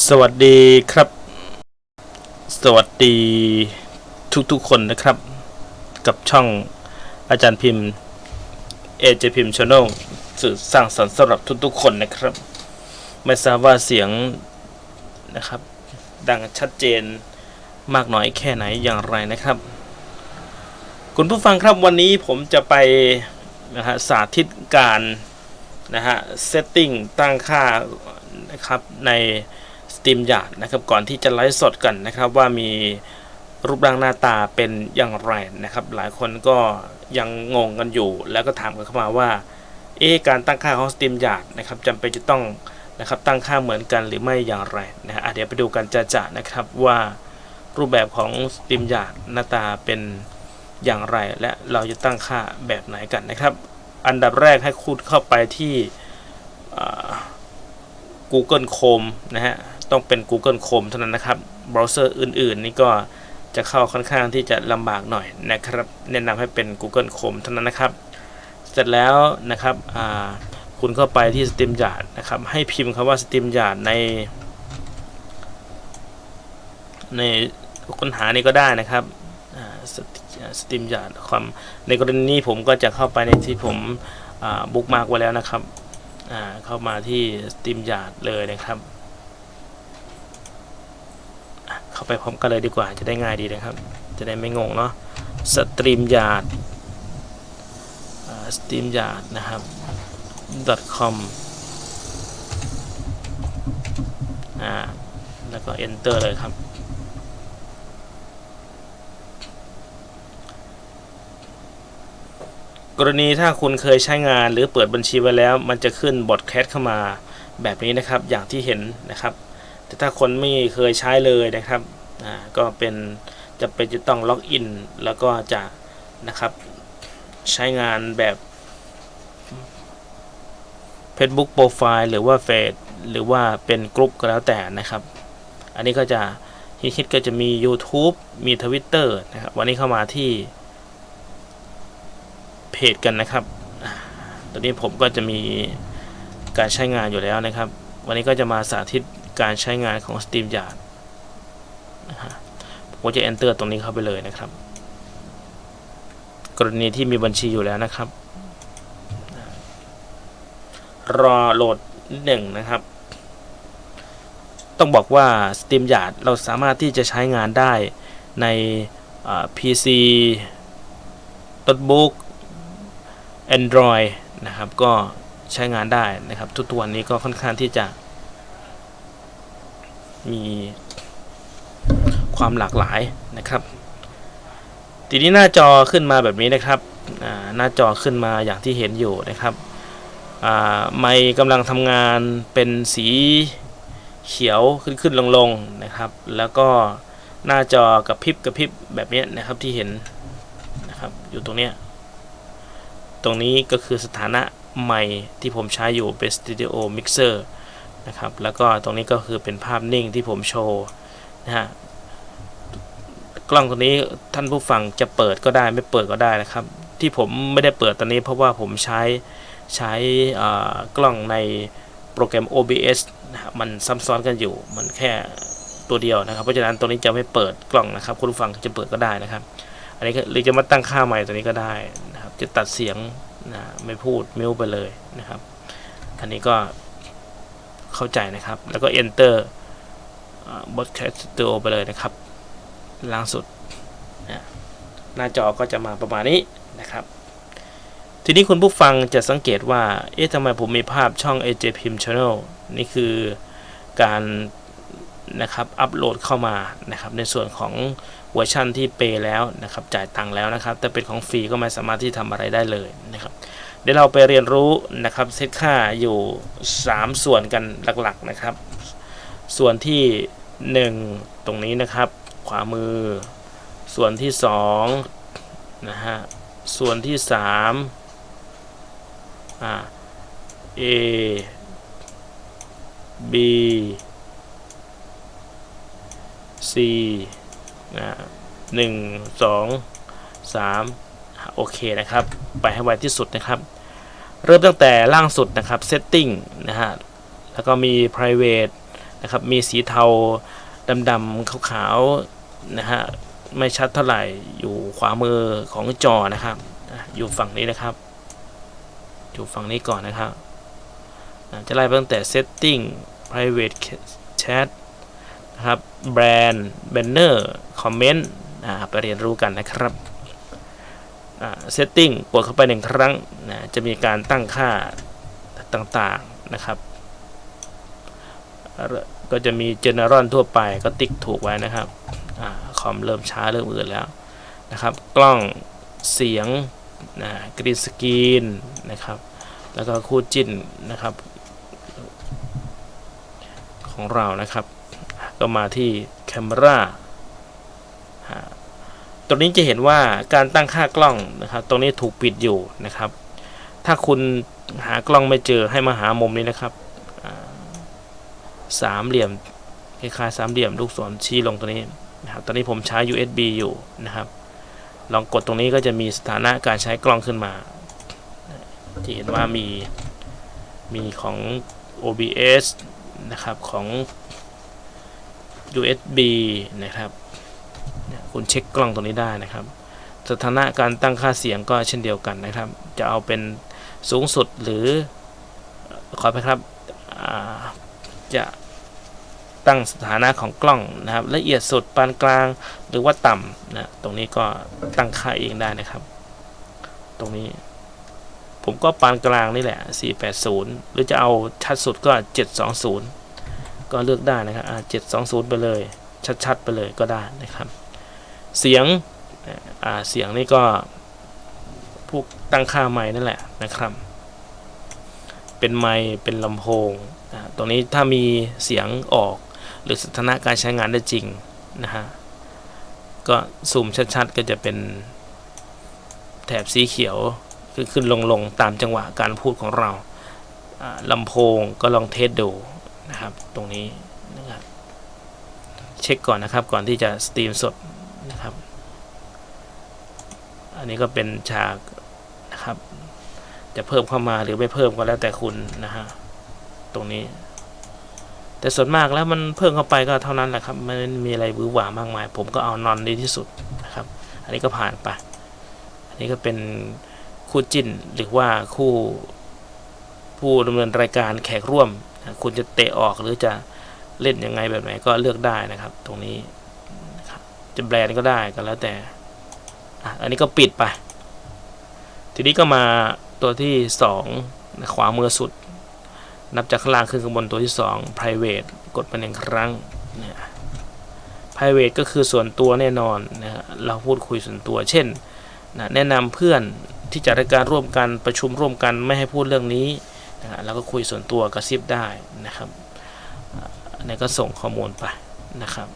สวัสดีครับ สวัสดีทุกๆคนนะครับ กับช่องอาจารย์พิมพ์เอเจพิมพ์ช n นลสื่อสร้างสรรค์สำหรับทุกๆคนนะครับ ไม่ทราบว่าเสียงนะครับ ดังชัดเจนมากน้อยแค่ไหนอย่างไรนะครับ คุณผู้ฟังครับวันนี้ผมจะไปนะฮะสาธิตการนะฮะเซตติ้งตั้งค่านะครับใน Steam Yard นะครับก่อนที่จะไลฟ์สดกันนะครับว่ามีรูปร่างหน้าตาเป็นอย่างไรนะครับ หลายคนก็ยังงงกันอยู่ แล้วก็ถามกันเข้ามาว่าเอ๊การตั้งค่าของ Steam Yard นะครับจำเป็นจะต้องนะครับตั้งค่าเหมือนกันหรือไม่อย่างไรนะฮะเดี๋ยวไปดูกันจะๆนะครับว่ารูปแบบของ Steam Yard หน้าตาเป็นอย่างไร และเราจะตั้งค่าแบบไหนกันนะครับ อันดับแรกให้คุณเข้าไปที่อ่า Google Chrome นะฮะ ต้องเป็น Google Chrome เท่านั้นนะครับเบราว์เซอร์อื่นๆ นี่ก็จะเข้าค่อนข้างที่จะลำบากหน่อยนะครับ แนะนำให้เป็น Google Chrome เท่านั้นนะครับ เสร็จแล้วนะครับคุณเข้าไปที่ Steam Yard นะครับ ให้พิมพ์คำว่า Steam Yard ใน ในค้นหานี่ก็ได้นะครับสตรีมยาร์ดความในกรณีนี้ผมก็จะเข้าไปในที่ผมบุ๊กมาร์กไว้แล้วนะครับเข้ามาที่ Steam Yard เลยนะครับอะเข้าไปพร้อมกันเลยดีกว่าจะได้ง่ายดีนะครับ จะได้ไม่งงเนาะ Steam Yard อ่า Steam Yard นะครับ .com อ่าแล้วก็ enter เลยครับกรณีถ้าคุณเคยใช้งานหรือเปิดบัญชีไว้แล้ว มันจะขึ้นบอทแคสเข้ามาแบบนี้นะครับ อย่างที่เห็นนะครับ แต่ถ้าคนไม่เคยใช้เลยนะครับก็เป็นจะเป็นจะต้องล็อกอินแล้วก็จะนะครับใช้งานแบบ Facebook Profile หรือว่าเฟซหรือว่าเป็นกลุ่มก็แล้วแต่นะครับ อันนี้ก็จะฮิตๆก็จะมี YouTube มี Twitter นะครับ วันนี้เข้ามาที่เพจกันนะครับตอนนี้ผมก็จะมีการใช้งานอยู่แล้วนะครับ วันนี้ก็จะมาสาธิต การใช้งานของ Steam Yard นะฮะผมก็จะ enter ตรงนี้เข้าไปเลยนะครับ กรณีที่มีบัญชีอยู่แล้วนะครับ รอโหลดหนึ่งนะครับ ต้องบอกว่า Steam Yard เราสามารถที่จะใช้งานได้ใน PC โน้ตบุ๊ก Android นะครับ ก็ใช้งานได้นะครับ ทุกตัวนี้ก็ค่อนข้างที่จะ มีความหลากหลายนะครับ ทีนี้หน้าจอขึ้นมาแบบนี้นะครับหน้าจอขึ้นมาอย่างที่เห็นอยู่นะครับไมค์กำลังทำงานเป็นสีเขียวขึ้นขึ้นลงลงนะครับ แล้วก็หน้าจอกระพริบกระพริบแบบนี้นะครับที่เห็นนะครับอยู่ตรงเนี้ยตรงนี้ก็คือสถานะใหม่ที่ผมใช้อยู่เป็น Studio Mixer นะครับ แล้วก็ตรงนี้ก็คือเป็นภาพนิ่งที่ผมโชว์นะฮะกล้องตัวนี้ท่านผู้ฟังจะเปิดก็ได้ไม่เปิดก็ได้นะครับ ที่ผมไม่ได้เปิดตอนนี้เพราะว่าผมใช้ใช้กล้องในโปรแกรม OBS นะมันซ้ำซ้อนกันอยู่มันแค่ตัวเดียวนะครับเพราะฉะนั้นตัวนี้จะไม่เปิดกล้องนะครับ คุณผู้ฟังจะเปิดก็ได้นะครับ อันนี้หรือจะมาตั้งค่าใหม่ตัวนี้ก็ได้นะครับ จะตัดเสียงนะไม่พูดมิวไปเลยนะครับ อันนี้ก็ เข้าใจนะครับ แล้วก็ enter บอทแคสต์ไปเลยนะครับล่างสุด หน้าจอก็จะมาประมาณนี้นะครับ ทีนี้คุณผู้ฟังจะสังเกตว่า เอ๊ะทำไมผมมีภาพช่อง AJ Pim Channel นี่คือการนะครับอัปโหลดเข้ามานะครับในส่วนของเวอร์ชันที่เปย์แล้วนะครับจ่ายตังค์แล้วนะครับ แต่เป็นของฟรีก็ไม่สามารถที่ทำอะไรได้เลยนะครับ เดี๋ยวเราไปเรียนรู้นะครับเซตค่าอยู่ 3 ส่วนกันหลักๆนะครับ ส่วนที่ 1 ตรงนี้นะครับ ขวามือ ส่วนที่2นะฮะส่วนที่3อ่า A B C นะหนึ่งสองสาม โอเคนะครับ ไปให้ไวที่สุดนะครับ เริ่มตั้งแต่ล่างสุดนะครับ setting นะฮะ แล้วก็มี private นะครับ มีสีเทาดำๆขาวๆนะฮะ ไม่ชัดเท่าไหร่ อยู่ขวามือของจอนะครับ อยู่ฝั่งนี้นะครับ อยู่ฝั่งนี้ก่อนนะครับ จะไล่ตั้งแต่ setting private chat นะครับ brand banner comment อะไปเรียนรู้กันนะครับ อะ setting กดเข้าไปหนึ่งครั้งนะจะมีการตั้งค่าต่างๆนะครับ ก็จะมี general ทั่วไปก็ติ๊กถูกไว้นะครับอคอมเริ่มช้าเริ่มอื่นแล้วนะครับ กล้องเสียงนะกรีนสกรีนนะครับ แล้วก็คู่จิ้นนะครับ ของเรานะครับ ก็มาที่ Camera อ่า รงนี้จะเห็นว่าการตั้งค่ากล้องนะครับ ตรงนี้ถูกปิดอยู่นะครับ ถ้าคุณหากล้องไม่เจอให้มาหามุมนี้นะครับสามเหลี่ยมคล้ายๆสามเหลี่ยมลูกศรชี้ลงตรงนี้นะครับตอนนี้ผมใช้ USB อยู่นะครับ ลองกดตรงนี้ก็จะมีสถานะการใช้กล้องขึ้นมาจะเห็นว่ามีมีของ OBS นะครับของ USB นะครับ คุณเช็คกล้องตรงนี้ได้นะครับ สถานะการตั้งค่าเสียงก็เช่นเดียวกันนะครับ จะเอาเป็นสูงสุดหรือเอ่อขอไปครับจะตั้งสถานะของกล้องนะครับ ละเอียดสุดปานกลางหรือว่าต่ำนะตรงนี้ก็ตั้งค่าเองได้นะครับ ตรงนี้ ผมก็ปานกลางนี่แหละ 480 หรือจะเอาชัดสุดก็ 720 ก็เลือกได้นะครับ 720 ไปเลย ชัดๆ ไปเลยก็ได้นะครับ เสียงเสียงนี่ก็พวกตั้งค่าไม้นั่นแหละนะครับ เป็นไม้เป็นลำโพงตรงนี้ถ้ามีเสียงออกหรือสถานะการใช้งานได้จริงนะฮะก็ซูมชัดๆ ก็จะเป็นแถบสีเขียวขึ้นขึ้นลงลงตามจังหวะการพูดของเราอ่าลำโพงก็ลองเทสดูนะครับ ตรงนี้นะครับเช็คก่อนนะครับก่อนที่จะสตรีมสด นะครับ อันนี้ก็เป็นฉากนะครับ จะเพิ่มเข้ามาหรือไม่เพิ่มก็แล้วแต่คุณนะฮะตรงนี้ แต่ส่วนมากแล้วมันเพิ่มเข้าไปก็เท่านั้นแหละครับมันมีอะไรบื้อหวามากมาย ผมก็เอานอนดีที่สุดนะครับ อันนี้ก็ผ่านไป อันนี้ก็เป็นคู่จิ้นหรือว่าคู่ผู้ดำเนินรายการแขกร่วม คุณจะเตะออกหรือจะเล่นยังไงแบบไหนก็เลือกได้นะครับ ตรงนี้ จะแบรนด์ก็ได้ก็แล้วแต่อันนี้ก็ปิดไป ทีนี้ก็มาตัวที่สองขวามือสุด นับจากข้างล่างขึ้นข้างบนตัวที่ 2 private กดไปหนึ่งครั้งเนี่ย private ก็คือส่วนตัวแน่นอนนะเราพูดคุยส่วนตัว เช่นนะแนะนำเพื่อนที่จัดรายการร่วมกันประชุมร่วมกันไม่ให้พูดเรื่องนี้นะเราก็คุยส่วนตัวกระซิบได้นะครับนนี้ก็ส่งข้อมูลไปนะครับ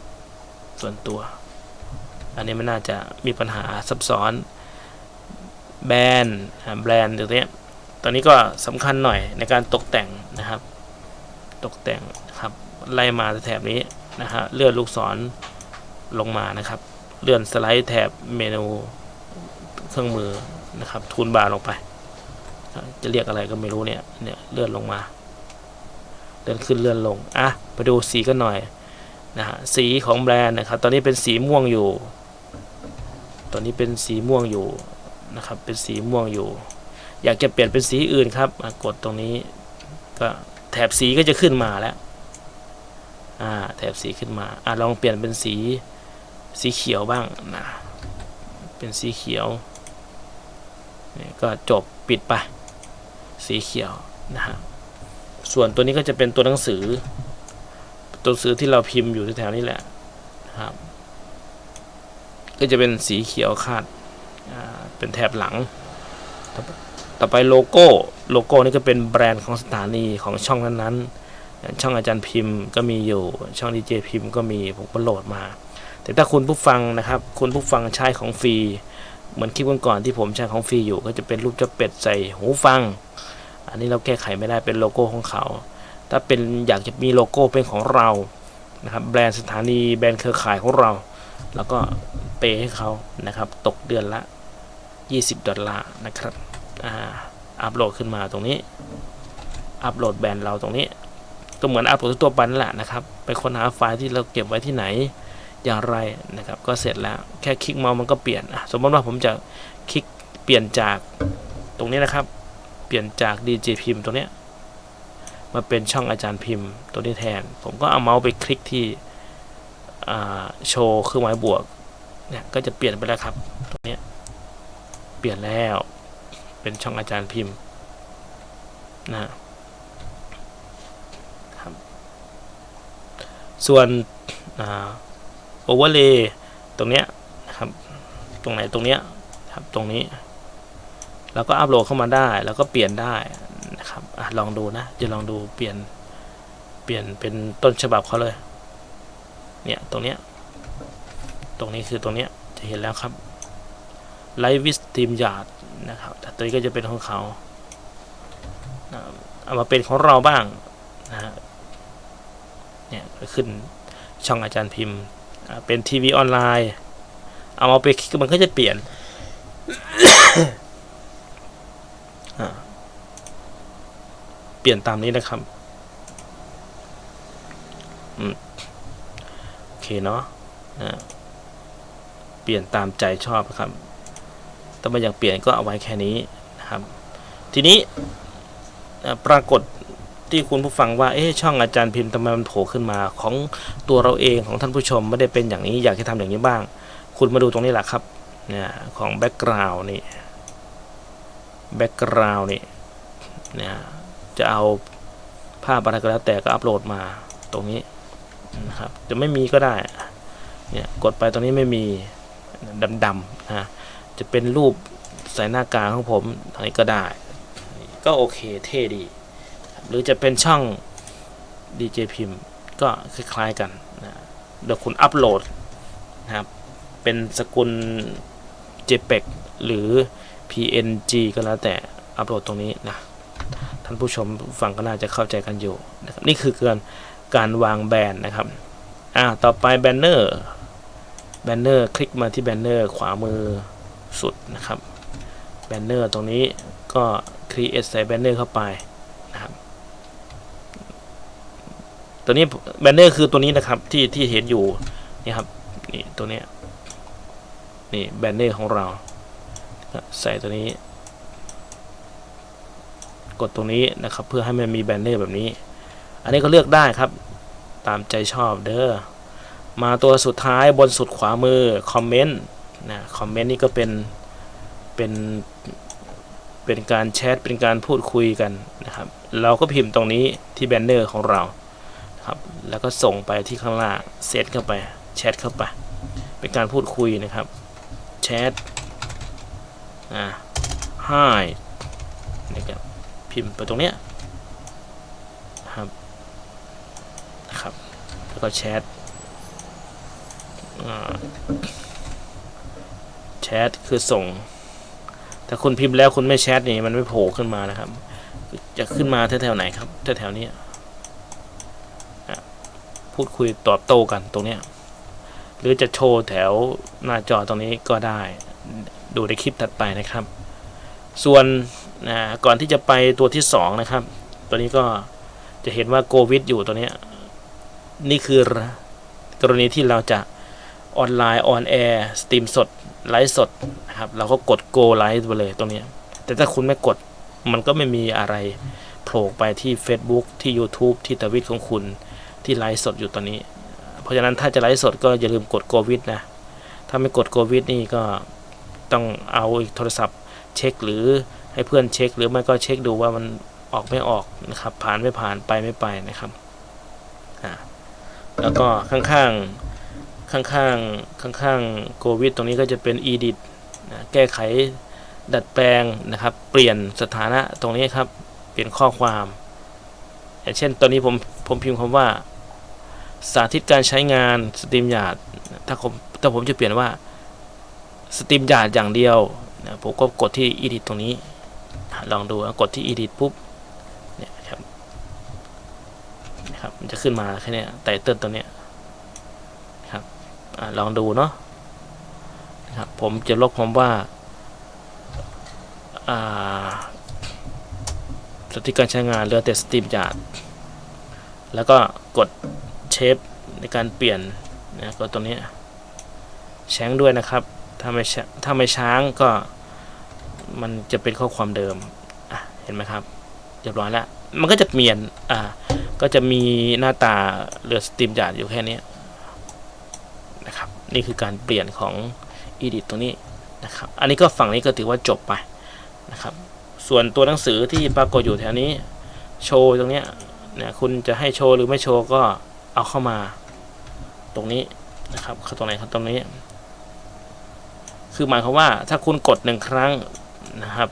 ส่วนตัว อันนี้ม่น่าจะมีปัญหาซับซ้อนแบรนด์แบรนด์ตรงนี้ตอนนี้ก็สำคัญหน่อยในการตกแต่งนะครับ ตกแต่งนะครับไล่มาแถบนี้นะฮะเลื่อนลูกศรลงมานะครับ เลื่อนสไลด์แถบเมนูเครื่องมือนะครับทูลบาร์ลงไป จะเรียกอะไรก็ไม่รู้เนี่ยเนี่ยเลื่อนลงมา เลื่อนขึ้นเลื่อนลงอะไปดูสีกันหน่อยนะฮะสีของแบรนด์นะครับ ตอนนี้เป็นสีม่วงอยู่ ตอนนี้เป็นสีม่วงอยู่นะครับ เป็นสีม่วงอยู่ อยากจะเปลี่ยนเป็นสีอื่นครับกดตรงนี้ก็แถบสีก็จะขึ้นมาแล้วอ่าแถบสีขึ้นมาอะลองเปลี่ยนเป็นสีสีเขียวบ้างนะเป็นสีเขียวนี่ก็จบปิดไปสีเขียวนะฮะส่วนตัวนี้ก็จะเป็นตัวหนังสือตัวหนังสือที่เราพิมพ์อยู่แถวๆนี้แหละนะครับ ก็จะเป็นสีเขียวคาดเป็นแถบหลัง ต่อไปโลโก้โลโก้นี่ก็เป็นแบรนด์ของสถานีของช่องนั้นๆ ช่องอาจารย์พิมพ์ก็มีอยู่ช่องดีเจพิมพ์ก็มีผมก็โหลดมา แต่ถ้าคุณผู้ฟังนะครับ คุณผู้ฟังใช้ของฟรีเหมือนคลิปก่อนๆที่ผมใช้ของฟรีอยู่ก็จะเป็นรูปเจ้าเป็ดใส่หูฟัง อันนี้เราแก้ไขไม่ได้เป็นโลโก้ของเขา ถ้าเป็นอยากจะมีโลโก้เป็นของเรานะครับแบรนด์สถานีแบรนด์เครือข่ายของเรา แล้วก็เปย์ให้เขานะครับ ตกเดือนละ 20 ดอลลาร์นะครับอ่าอัปโหลดขึ้นมาตรงนี้ อัปโหลดแบรนด์เราตรงนี้ ก็เหมือนอัปโหลดตัวไปนั่นแหละนะครับ ไปค้นหาไฟล์ที่เราเก็บไว้ที่ไหนอย่างไรนะครับ ก็เสร็จแล้วแค่คลิกเมาส์มันก็เปลี่ยนอะสมมติว่าผมจะคลิกเปลี่ยนจากตรงนี้นะครับ เปลี่ยนจาก DJ พิมพ์ตรงเนี้ยมาเป็นช่องอาจารย์พิมพ์ตัวนี้แทน ผมก็เอาเมาส์ไปคลิกที่ โชว์เครื่องหมายบวกเนี่ยก็จะเปลี่ยนไปแล้วครับตรงนี้เปลี่ยนแล้วเป็นช่องอาจารย์พิมพ์นะครับส่วนโอเวอร์เลย์ตรงเนี้ยนะครับตรงไหนตรงเนี้ยครับตรงนี้แล้วก็อัปโหลดเข้ามาได้ แล้วก็เปลี่ยนได้นะครับอะลองดูนะจะลองดูเปลี่ยนเปลี่ยนเป็นต้นฉบับเขาเลย เนี่ยตรงเนี้ยตรงนี้คือตรงเนี้ยจะเห็นแล้วครับไลฟ์วิสตีมยาร์ดนะครับแต่ตัวนี้ก็จะเป็นของเขาเอามาเป็นของเราบ้างนะฮะเนี่ยขึ้นช่องอาจารย์พิมพ์เป็นทีวีออนไลน์ เอามาไปคลิกมันก็จะเปลี่ยนเปลี่ยนตามนี้นะครับอืม เคเนาะนะเปลี่ยนตามใจชอบครับถ้าไม่อยากเปลี่ยนก็เอาไว้แค่นี้นะครับ ทีนี้ปรากฏที่คุณผู้ฟังว่าเอ๊ะช่องอาจารย์พิมพ์ทำไมมันโผล่ขึ้นมาของตัวเราเองของท่านผู้ชมไม่ได้เป็นอย่างนี้อยากจะทำอย่างนี้บ้าง คุณมาดูตรงนี้แหละครับเนี่ยของแบ็กกราวน์นี่แบ็กกราวน์นี่เนี่ยจะเอาภาพอะไรก็แล้วแต่ก็อัปโหลดมาตรงนี้ นะครับจะไม่มีก็ได้เนี่ยกดไปตรงนี้ไม่มีดำๆนะจะเป็นรูปใส่หน้ากากของผมอะไรก็ได้ ก็โอเคเท่ดี หรือจะเป็นช่อง DJ พิมพ์ก็คล้ายๆกันนะเดี๋ยวคุณอัปโหลดนะครับเป็นสกุล JPEG หรือ PNG ก็แล้วแต่อัปโหลดตรงนี้นะท่านผู้ชมฟังก็น่าจะเข้าใจกันอยู่นะครับนี่คือการ การวางแบนนะครับอ่าต่อไปแบนเนอร์แบนเนอร์คลิกมาที่แบนเนอร์ขวามือสุดนะครับแบนเนอร์ตรงนี้ก็ create ใส่แบนเนอร์เข้าไปนะครับตัวนี้แบนเนอร์คือตัวนี้นะครับที่ที่เห็นอยู่นี่ครับนี่ตัวนี้นี่แบนเนอร์ของเรา ใส่ตัวนี้ กดตรงนี้นะครับเพื่อให้มันมีแบนเนอร์แบบนี้ อันนี้ก็เลือกได้ครับ ตามใจชอบเด้อ มาตัวสุดท้ายบนสุดขวามือคอมเมนต์นะคอมเมนต์นี่ก็เป็นเป็นเป็นการแชทเป็นการพูดคุยกันนะครับ เราก็พิมพ์ตรงนี้ที่แบนเนอร์ของเราครับแล้วก็ส่งไปที่ข้างล่างเซตเข้าไปแชทเข้าไป เป็นการพูดคุยนะครับแชทอ่า hi นะครับพิมพ์ไปตรงเนี้ยครับนะครับ แล้วก็แชทแชทคือส่ง แต่คุณพิมพ์แล้วคุณไม่แชทนี่มันไม่โผล่ขึ้นมานะครับ จะขึ้นมาแถวๆไหนครับแถวๆนี้พูดคุยตอบโต้กันตรงเนี้ยหรือจะโชว์แถวหน้าจอตรงนี้ก็ได้ดูในคลิปถัดไปนะครับ ส่วนก่อนที่จะไปตัวที่2นะครับ ตัวนี้ก็จะเห็นว่าโกวิดอยู่ตัวนี้ นี่คือกรณีที่เราจะออนไลน์ออนแอร์สตรีมสดไลฟ์สดนะครับเราก็กด go ไลฟ์ไปเลยตรงนี้ แต่ถ้าคุณไม่กดมันก็ไม่มีอะไรโผล่ไปที่ Facebook ที่ YouTube ที่ทวิตของคุณที่ไลฟ์สดอยู่ตอนนี้ เพราะฉะนั้นถ้าจะไลฟ์สดก็อย่าลืมกดโควิดนะ ถ้าไม่กดโควิดนี่ก็ต้องเอาอีกโทรศัพท์เช็คหรือให้เพื่อนเช็ค หรือไม่ก็เช็คดูว่ามันออกไม่ออกนะครับ ผ่านไม่ผ่านไปไม่ไปนะครับอ่า แล้วก็ข้างๆ ข้างๆ ข้างๆ โควิด ตรงนี้ก็จะเป็น edit นะแก้ไขดัดแปลงนะครับ เปลี่ยนสถานะตรงนี้ครับ เปลี่ยนข้อความ อย่างเช่น ตอนนี้ผมผมพิมพ์คำว่า สาธิตการใช้งานสตรีมยาร์ดถ้าผมถ้าผมจะเปลี่ยนว่าสตรีมยาร์ดอย่างเดียวนะผมก็กดที่ edit ตรงนี้ ลองดูนะกดที่ edit ปุ๊บเนี่ยครับนะครับ มันจะขึ้นมาแค่เนี้ยไตเติลตัวเนี้ยครับอลองดูเนาะนะครับผมจะลบคำว่าอ่าสถิติการใช้งานเหลือแต่สตรีมยาดแล้วก็กดเชฟในการเปลี่ยนนะก็ตรงนี้แช้งด้วยนะครับ ถ้าไม่ช้าถ้าไม่ช้างก็มันจะเป็นข้อความเดิมอะเห็นไหมครับเรียบร้อยแล้ว มันก็จะเปลี่ยนอ่า ก็จะมีหน้าตาเหลือสตรีมยาดอยู่แค่นี้นะครับ นี่คือการเปลี่ยนของ edit ตรงนี้นะครับ อันนี้ก็ฝั่งนี้ก็ถือว่าจบไปนะครับ ส่วนตัวหนังสือที่ปรากฏอยู่แถวนี้ โชว์ตรงนี้เนี่ยคุณจะให้โชว์หรือไม่โชว์ก็เอาเข้ามาตรงนี้นะครับเข้าตรงไหนครับตรงนี้ คือหมายความว่าถ้าคุณกดหนึ่งครั้งนะครับ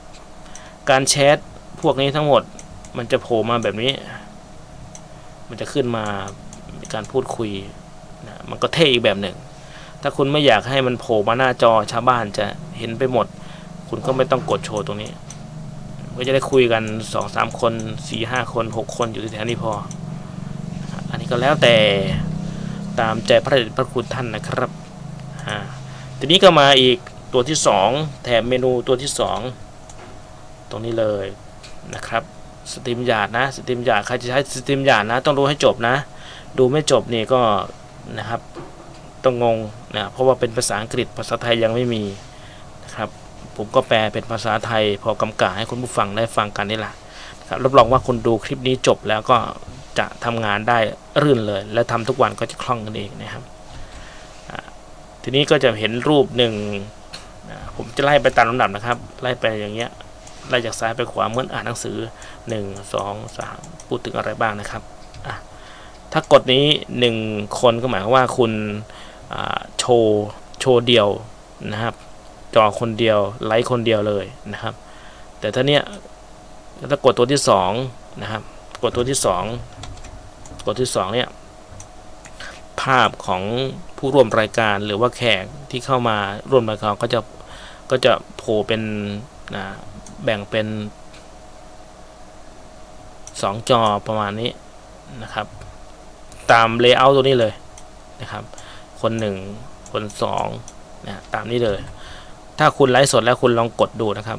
การแชทพวกนี้ทั้งหมดมันจะโผล่มาแบบนี้ มันจะขึ้นมาการพูดคุยนะมันก็เท่อีกแบบหนึ่ง ถ้าคุณไม่อยากให้มันโผล่มาหน้าจอชาวบ้านจะเห็นไปหมด คุณก็ไม่ต้องกดโชว์ตรงนี้ ก็จะได้คุยกันสองสามคนสี่ห้าคนหกคนอยู่ที่แถวนี้พอ อันนี้ก็แล้วแต่ตามใจพระเดชพระคุณท่านนะครับทีนี้ก็มาอีกตัวที่สองแถมเมนูตัวที่สองตรงนี้เลยนะครับ สตรีมหยาดนะสตรีมหยาดใครจะใช้สตรีมหยาดนะ ต้องดูให้จบนะ ดูไม่จบนี่ก็นะครับต้องงงนะเพราะว่าเป็นภาษาอังกฤษภาษาไทยยังไม่มีนะครับผมก็แปลเป็นภาษาไทย พอกำกับให้คุณผู้ฟังได้ฟังกันนี่แหละครับรับรองว่าคุณดูคลิปนี้จบแล้วก็จะทำงานได้รื่นเลย และทำทุกวันก็จะคล่องกันเองนะครับทีนี้ก็จะเห็นรูปหนึ่งผมจะไล่ไปตามลำดับนะครับ ไล่ไปอย่างเงี้ยไล่จากซ้ายไปขวาเหมือนอ่านหนังสือ 1 2 3 พูดถึงอะไรบ้างนะครับอะถ้ากดนี้ 1 คนก็หมายความว่าคุณโชว์โชว์เดียวนะครับ จอคนเดียวไลค์คนเดียวเลยนะครับ แต่ถ้าเนี้ยถ้ากดตัวที่สองนะครับ กดตัวที่สองกดที่สองเนี่ยภาพของผู้ร่วมรายการหรือว่าแขกที่เข้ามาร่วมรายการก็จะก็จะโผล่เป็นนะแบ่งเป็น สองจอประมาณนี้นะครับ ตามเลเยอร์ตัวนี้เลยนะครับ คนหนึ่งคนสองนะตามนี้เลย ถ้าคุณไลฟ์สดแล้วคุณลองกดดูนะครับ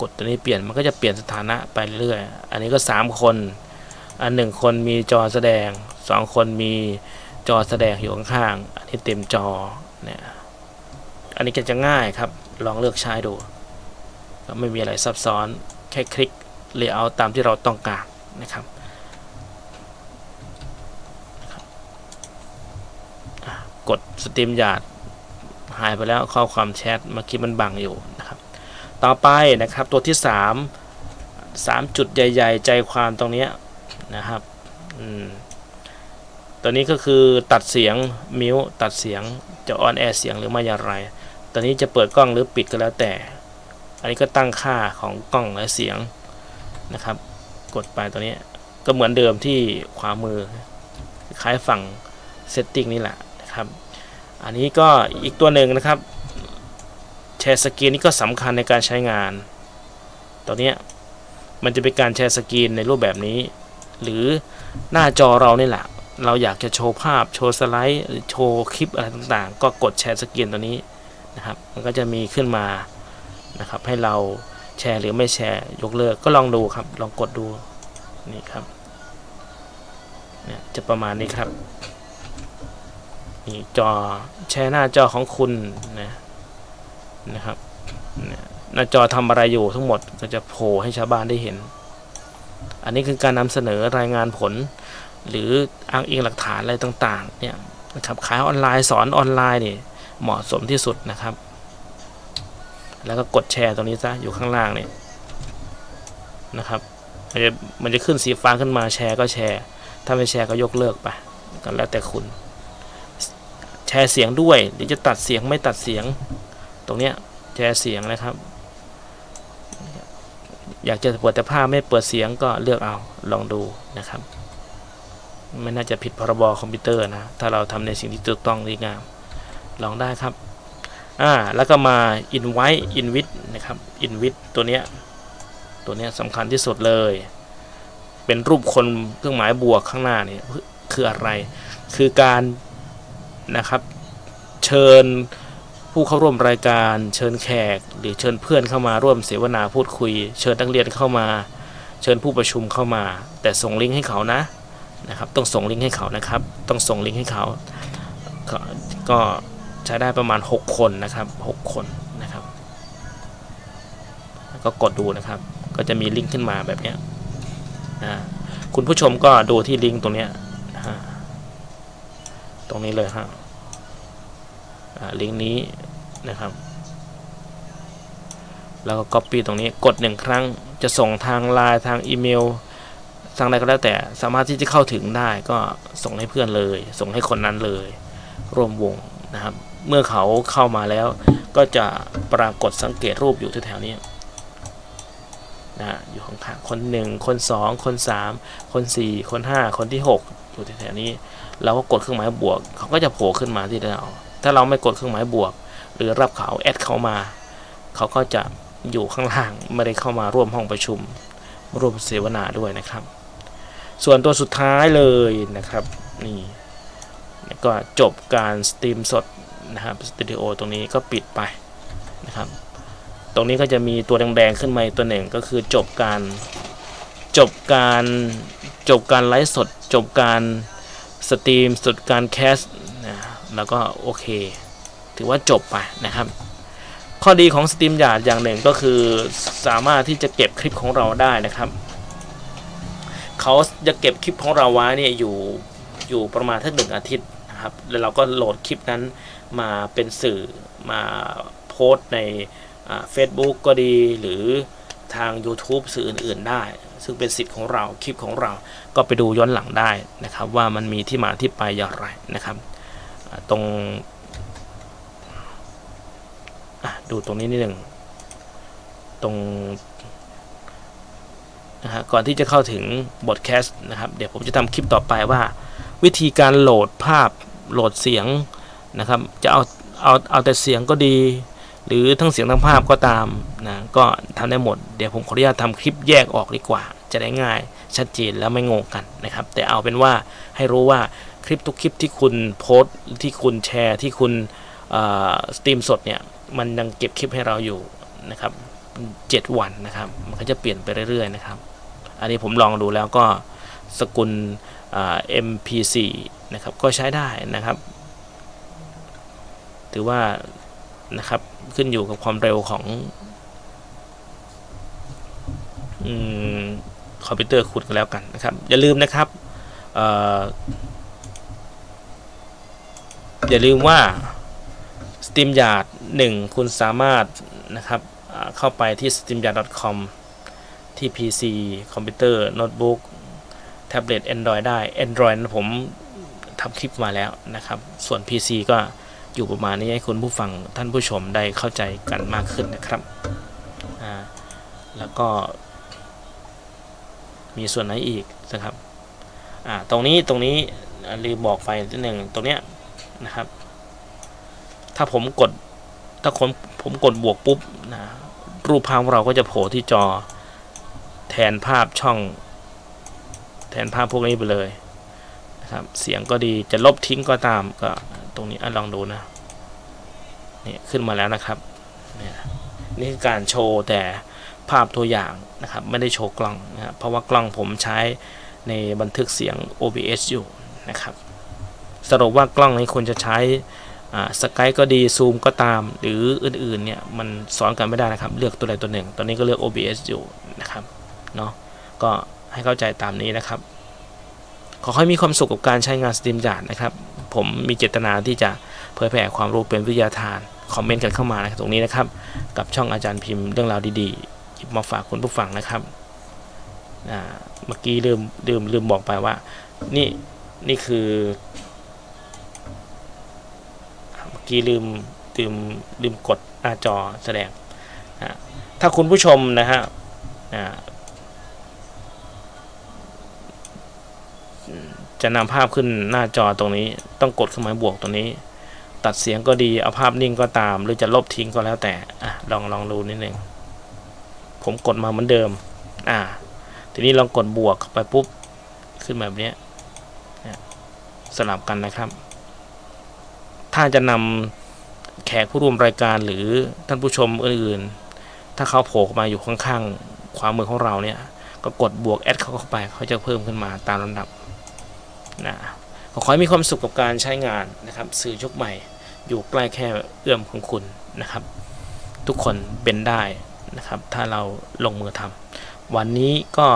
กดตัวนี้เปลี่ยนมันก็จะเปลี่ยนสถานะไปเรื่อยอันนี้ก็ 3 คน อันหนึ่งคนมีจอแสดง 2 คนมีจอแสดงอยู่ข้างๆอันนี้เต็มจอเนี่ยอันนี้ก็จะง่ายครับ ลองเลือกใช้ดู ก็ไม่มีอะไรซับซ้อน แค่คลิกเลเยอร์ตามที่เราต้องการ นะครับกดสตรีมยาดหายไปแล้วข้อความแชทเมื่อกี้มันบังอยู่นะครับ ต่อไปนะครับตัวที่ 3 3 จุดใหญ่ ๆ ใจความตรงนี้นะครับตัวนี้ก็คือตัดเสียงมิวตัดเสียงจะออนแอร์เสียงหรือไม่อย่างไรตอนนี้จะเปิดกล้องหรือปิดก็แล้วแต่ อันนี้ก็ตั้งค่าของกล้องและเสียงนะครับ กดไปตัวนี้ก็เหมือนเดิมที่ขวามือ คล้ายฝั่งเซตติ้งนี่แหละนะครับ อันนี้ก็อีกตัวหนึ่งนะครับแชร์สกรีนนี่ก็สำคัญในการใช้งานตัวนี้มันจะเป็นการแชร์สกรีนในรูปแบบนี้ หรือหน้าจอเรานี่แหละ เราอยากจะโชว์ภาพ โชว์สไลด์หรือโชว์คลิปอะไรต่างๆ ก็กดแชร์สกรีนตัวนี้นะครับ มันก็จะมีขึ้นมานะครับให้เรา แชร์หรือไม่แชร์ ยกเลิกก็ลองดูครับ ลองกดดูนี่ครับเนี่ยจะประมาณนี้ครับนี่จอแชร์หน้าจอของคุณนะนะครับเนี่ยหน้าจอทำอะไรอยู่ทั้งหมดก็จะโผล่ให้ชาวบ้านได้เห็น อันนี้คือการนำเสนอรายงานผล หรืออ้างอิงหลักฐานอะไรต่างๆเนี่ยนะครับขายออนไลน์สอนออนไลน์นี่เหมาะสมที่สุดนะครับ แล้วก็กดแชร์ตรงนี้ซะอยู่ข้างล่างนี่นะครับมันจะมันจะขึ้นสีฟ้าขึ้นมาแชร์ก็แชร์ ถ้าไม่แชร์ก็ยกเลิกไปก็แล้วแต่คุณ แชร์เสียงด้วยหรือจะตัดเสียงไม่ตัดเสียง ตรงเนี้ยแชร์เสียงนะครับ อยากจะเปิดแต่ภาพไม่เปิดเสียงก็เลือกเอาลองดูนะครับไม่น่าจะผิดพรบคอมพิวเตอร์นะ ถ้าเราทำในสิ่งที่ถูกต้องดีงาม ลองได้ครับ อ่าแล้วก็มา invite invite นะครับ invite ตัวเนี้ยตัวเนี้ยสำคัญที่สุดเลย เป็นรูปคนเครื่องหมายบวกข้างหน้านี่คืออะไร คือการนะครับ เชิญผู้เข้าร่วมรายการ เชิญแขก หรือเชิญเพื่อนเข้ามาร่วมเสวนาพูดคุย เชิญนักเรียนเข้ามา เชิญผู้ประชุมเข้ามา แต่ส่งลิงก์ให้เขานะนะครับ ต้องส่งลิงก์ให้เขานะครับ ต้องส่งลิงก์ให้เขาก็ก็ ใช้ได้ประมาณ 6 คนนะครับ 6 คนนะครับ ก็กดดูนะครับ ก็จะมีลิงก์ขึ้นมาแบบนี้นะคุณผู้ชมก็ดูที่ลิงก์ตรงนี้นะฮะตรงนี้เลยฮะอ่าลิงก์นี้นะครับ แล้วก็ Copy ตรงนี้กดหนึ่งครั้งจะส่งทางไลน์ทางอีเมลทางใดก็แล้วแต่สามารถที่จะเข้าถึงได้ก็ส่งให้เพื่อนเลย ส่งให้คนนั้นเลย ร่วมวงนะครับ เมื่อเขาเข้ามาแล้ว ก็จะปรากฏสังเกตรูปอยู่ที่แถวนี้นะอยู่ข้างๆคนหนึ่งคนสองคนสามคนสี่คนห้าคนที่หกอยู่แถวๆนี้ เราก็กดเครื่องหมายบวก เขาก็จะโผล่ขึ้นมาที่เรา ถ้าเราไม่กดเครื่องหมายบวก หรือรับเขาแอดเขามา เขาก็จะอยู่ข้างล่างไม่ได้เข้ามาร่วมห้องประชุม ร่วมเสวนาด้วยนะครับ ส่วนตัวสุดท้ายเลยนะครับนี่ก็จบการสตรีมสด นะครับสตูดิโอตรงนี้ก็ปิดไปนะครับ ตรงนี้ก็จะมีตัวแดงๆขึ้นมาอีกตัวหนึ่งก็คือจบการจบการจบการไลฟ์สด จบการสตรีมสดการแคสนะแล้วก็โอเค ถือว่าจบไปนะครับ ข้อดีของสตรีมยาดอย่างหนึ่งก็คือสามารถที่จะเก็บคลิปของเราได้นะครับเขาจะเก็บคลิปของเราไว้เนี่ยอยู่อยู่ประมาณทักหนึ่งอาทิตย์นะครับ แล้วเราก็โหลดคลิปนั้น มาเป็นสื่อมาโพสต์ในเฟซบุ๊กก็ดีหรือทาง YouTube สื่ออื่น ๆ ได้ ซึ่งเป็นสิทธิ์ของเราคลิปของเราก็ไปดูย้อนหลังได้นะครับ ว่ามันมีที่มาที่ไปอย่างไรนะครับ ตรงดูตรงนี้นิดหนึ่งตรงนะฮะก่อนที่จะเข้าถึงบทแคสต์นะครับ เดี๋ยวผมจะทำคลิปต่อไปว่า วิธีการโหลดภาพโหลดเสียง นะครับจะเอาเอาเอาแต่เสียงก็ดี หรือทั้งเสียงทั้งภาพก็ตามนะก็ทำได้หมดเดี๋ยวผมขออนุญาตทำคลิปแยกออกดีกว่า จะได้ง่ายชัดเจนแล้วไม่งงกันนะครับ แต่เอาเป็นว่าให้รู้ว่าคลิปทุกคลิปที่คุณโพสต์ที่คุณแชร์ที่คุณสตรีมสดเนี่ยมันยังเก็บคลิปให้เราอยู่นะครับ7วันนะครับ มันก็จะเปลี่ยนไปเรื่อยๆนะครับ อันนี้ผมลองดูแล้วก็สกุลอ่า MP4 นะครับก็ใช้ได้นะครับ ถือว่านะครับขึ้นอยู่กับความเร็วของอคอมพิวเตอร์คุณกันแล้วกันนะครับ อย่าลืมนะครับออย่าลืมว่า Steam Yard 1 คุณสามารถนะครับเข้าไปที่ steamyard.com ที่ PC คอมพิวเตอร์โน้ตบุ๊กแท็บเล็ต Android ได้ Android นั้นผมทำคลิปมาแล้วนะครับ ส่วน PC ก็ อยู่ประมาณนี้ให้คุณผู้ฟังท่านผู้ชมได้เข้าใจกันมากขึ้นนะครับอ่าแล้วก็ มีส่วนไหนอีกนะครับอ่าตรงนี้ตรงนี้อ่าลืมบอกไปนิดหนึ่งตรงเนี้ยนะครับ ถ้าผมกดถ้าผมผมกดบวกปุ๊บนะรูปภาพของเราก็จะโผล่ที่จอ แทนภาพช่อง แทนภาพพวกนี้ไปเลยนะครับ เสียงก็ดีจะลบทิ้งก็ตามก็ ตรงนี้อะลองดูนะนี่ขึ้นมาแล้วนะครับเนี่ยนี่คือการโชว์แต่ภาพตัวอย่างนะครับ ไม่ได้โชว์กล้องนะครับเพราะว่ากล้องผมใช้ในบันทึกเสียง OBS อยู่นะครับ สรุปว่ากล้องนี้ควรจะใช้สกายก็ดีซูมก็ตาม หรืออื่นๆเนี่ยมันสอนกันไม่ได้นะครับ เลือกตัวใดตัวหนึ่ง ตอนนี้ก็เลือก OBS อยู่นะครับเนาะก็ให้เข้าใจตามนี้นะครับ ขอให้มีความสุขกับการใช้งานสตรีมยาร์ดนะครับ ผมมีเจตนาที่จะเผยแผ่ความรู้เป็นวิทยาทาน คอมเมนต์กันเข้ามานะครับตรงนี้นะครับ กับช่องอาจารย์พิมพ์เรื่องราวดีๆหยิบมาฝากคุณผู้ฟังนะครับอ่าเมื่อกี้ลืมลืมลืมบอกไปว่า นี่นี่คือเมื่อกี้ลืมลืมลืมกดหน้าจอแสดง ถ้าคุณผู้ชมนะฮะอ่า จะนำภาพขึ้นหน้าจอตรงนี้ ต้องกดเครื่องหมายบวกตรงนี้ ตัดเสียงก็ดีเอาภาพนิ่งก็ตาม หรือจะลบทิ้งก็แล้วแต่อะลองลองดูนิดนึงผมกดมาเหมือนเดิม อ่า ทีนี้ลองกดบวกเข้าไปปุ๊บขึ้นแบบนี้สลับกันนะครับ ถ้าจะนำแขกผู้ร่วมรายการหรือท่านผู้ชมอื่นๆ ถ้าเขาโผล่มาอยู่ข้างๆขวามือของเราเนี่ย ก็กดบวกแอดเขาเข้าไป เขาจะเพิ่มขึ้นมาตามลำดับ นะขอขอให้มีความสุขกับการใช้งานนะครับ สื่อยุคใหม่ อยู่ใกล้แค่เอื้อมของคุณนะครับ ทุกคนเป็นได้นะครับ ถ้าเราลงมือทำวันนี้ก็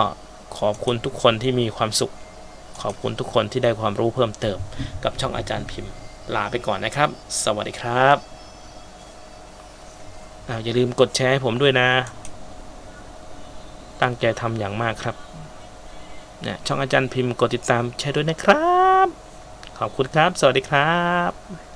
ขอบคุณทุกคนที่มีความสุข ขอบคุณทุกคนที่ได้ความรู้เพิ่มเติม กับช่องอาจารย์พิมพ์ ลาไปก่อนนะครับ สวัสดีครับอาอย่าลืมกดแชร์ให้ผมด้วยนะ ตั้งใจทำอย่างมากครับ เนี่ยช่องอาจารย์พิมพ์กดติดตามแชร์ด้วยนะครับ ขอบคุณครับ สวัสดีครับ